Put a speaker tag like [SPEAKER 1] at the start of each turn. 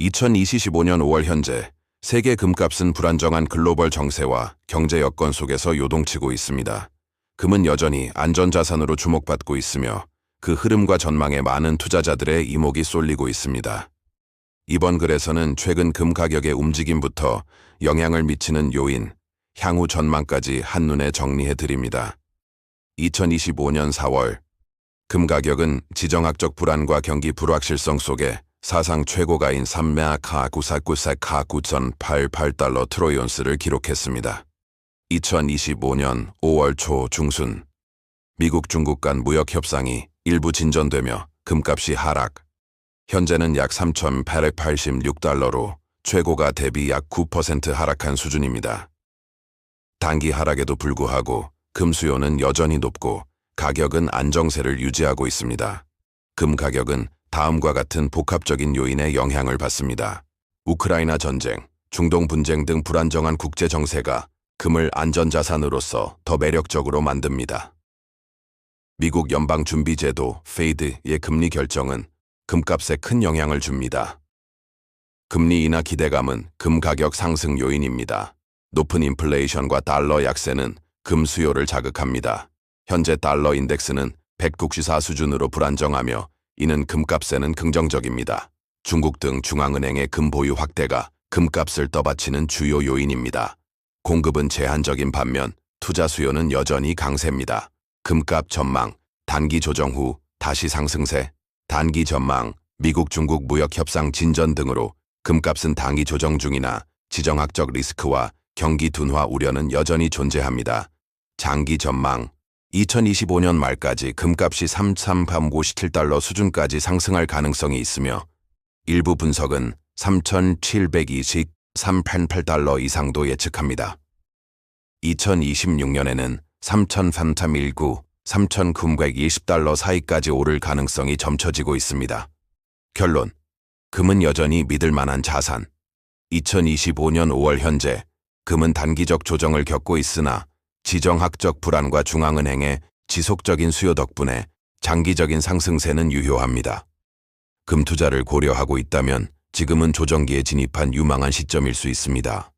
[SPEAKER 1] 2025년 5월 현재 세계 금값은 불안정한 글로벌 정세와 경제 여건 속에서 요동치고 있습니다. 금은 여전히 안전자산으로 주목받고 있으며 그 흐름과 전망에 많은 투자자들의 이목이 쏠리고 있습니다. 이번 글에서는 최근 금 가격의 움직임부터 영향을 미치는 요인, 향후 전망까지 한눈에 정리해 드립니다. 2025년 4월 금 가격은 지정학적 불안과 경기 불확실성 속에 사상 최고가인 3메아카 9494카 9,088달러 트로이온스를 기록했습니다. 2025년 5월 초 중순 미국 중국 간 무역 협상이 일부 진전되며 금값이 하락. 현재는 약 3,886달러로 최고가 대비 약 9% 하락한 수준입니다. 단기 하락에도 불구하고 금 수요는 여전히 높고 가격은 안정세를 유지하고 있습니다. 금 가격은 다음과 같은 복합적인 요인의 영향을 받습니다. 우크라이나 전쟁, 중동 분쟁 등 불안정한 국제 정세가 금을 안전자산으로서 더 매력적으로 만듭니다. 미국 연방준비제도 페이드의 금리 결정은 금값에 큰 영향을 줍니다. 금리 인하 기대감은 금 가격 상승 요인입니다. 높은 인플레이션과 달러 약세는 금 수요를 자극합니다. 현재 달러 인덱스는 194 수준으로 불안정하며 이는 금값에는 긍정적입니다. 중국 등 중앙은행의 금 보유 확대가 금값을 떠받치는 주요 요인입니다. 공급은 제한적인 반면 투자 수요는 여전히 강세입니다. 금값 전망, 단기 조정 후 다시 상승세, 단기 전망, 미국 중국 무역 협상 진전 등으로 금값은 단기 조정 중이나 지정학적 리스크와 경기 둔화 우려는 여전히 존재합니다. 장기 전망, 2025년 말까지 금값이 3,357달러 수준까지 상승할 가능성이 있으며 일부 분석은 3,723.8달러 이상도 예측합니다. 2026년에는 3,319, 3,920달러 사이까지 오를 가능성이 점쳐지고 있습니다. 결론. 금은 여전히 믿을 만한 자산. 2025년 5월 현재 금은 단기적 조정을 겪고 있으나 지정학적 불안과 중앙은행의 지속적인 수요 덕분에 장기적인 상승세는 유효합니다. 금 투자를 고려하고 있다면 지금은 조정기에 진입한 유망한 시점일 수 있습니다.